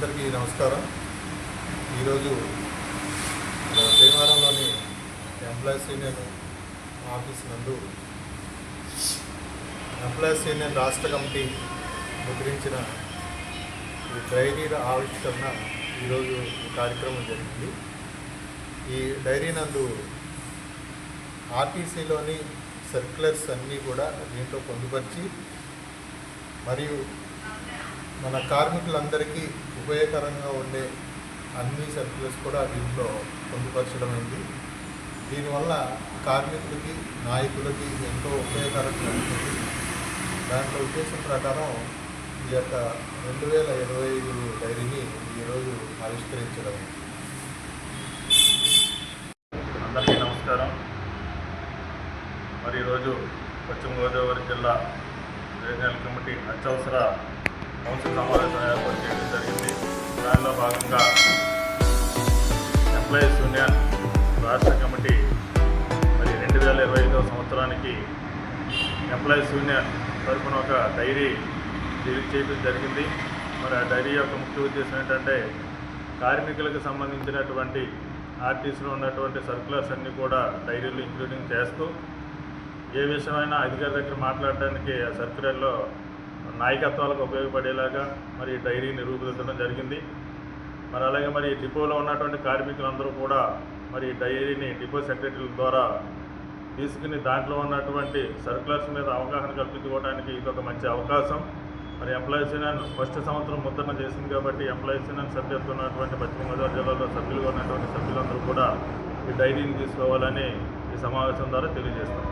అందరికీ నమస్కారం. ఈరోజు భీమవరంలోని ఎంప్లాయీస్ యూనియన్ ఆఫీస్ నందు ఎంప్లాయీస్ యూనియన్ రాష్ట్ర కమిటీ ముద్రించిన డైరీ ఆవిష్కరణ ఈరోజు కార్యక్రమం జరిగింది. ఈ డైరీ నందు ఆర్టీసీలోని సర్క్యులర్స్ అన్నీ కూడా దీంట్లో పొందుపరిచి మరియు మన కార్మికులందరికీ ఉపయోగకరంగా ఉండే అన్ని సర్క్యులర్స్ కూడా దీంట్లో పొందుపరచడం అయింది దీనివల్ల కార్మికులకి నాయకులకి ఎంతో ఉపయోగకరంగా ఉంటుంది దాంట్లో ఉద్దేశం ప్రకారం ఈ యొక్క రెండు వేల ఇరవై ఐదు డైరీని ఈరోజు ఆవిష్కరించడం. అందరికీ నమస్కారం. మరి ఈరోజు పశ్చిమ గోదావరి జిల్లా రీజనల్ కమిటీ అత్యవసర కౌన్సిల్ సమావేశం ఏర్పాటు చేయడం జరిగింది. దానిలో భాగంగా ఎంప్లాయీస్ యూనియన్ రాష్ట్ర కమిటీ మరి రెండు వేల ఇరవై ఐదవ సంవత్సరానికి ఎంప్లాయీస్ యూనియన్ తరఫున ఒక డైరీ చేయడం జరిగింది. మరి ఆ డైరీ యొక్క ముఖ్య ఉద్దేశం ఏంటంటే కార్మికులకు సంబంధించినటువంటి ఆర్టీసీలో ఉన్నటువంటి సర్కులర్స్ అన్నీ కూడా డైరీలు ఇంక్లూడింగ్ చేస్తూ ఏ విషయమైనా అధికారి దగ్గర మాట్లాడడానికి ఆ సర్క్యులర్లో నాయకత్వాలకు ఉపయోగపడేలాగా మరి డైరీని రూపుదిద్దడం జరిగింది. మరి అలాగే మరి డిపోలో ఉన్నటువంటి కార్మికులందరూ కూడా మరి డైరీని డిపో సెక్రటరీల ద్వారా తీసుకుని దాంట్లో ఉన్నటువంటి సర్కులర్స్ మీద అవగాహన కల్పించుకోవడానికి ఇది ఒక మంచి అవకాశం. మరి ఎంప్లాయీస్ యూనియన్ ఫస్ట్ సంవత్సరం ముద్రణ చేసింది కాబట్టి ఎంప్లాయీస్ యూనియన్ సభ్యత్వం ఉన్నటువంటి పశ్చిమ గోదావరి జిల్లాలో సభ్యులుగా ఉన్నటువంటి సభ్యులందరూ కూడా ఈ డైరీని తీసుకోవాలని ఈ సమావేశం ద్వారా తెలియజేస్తాం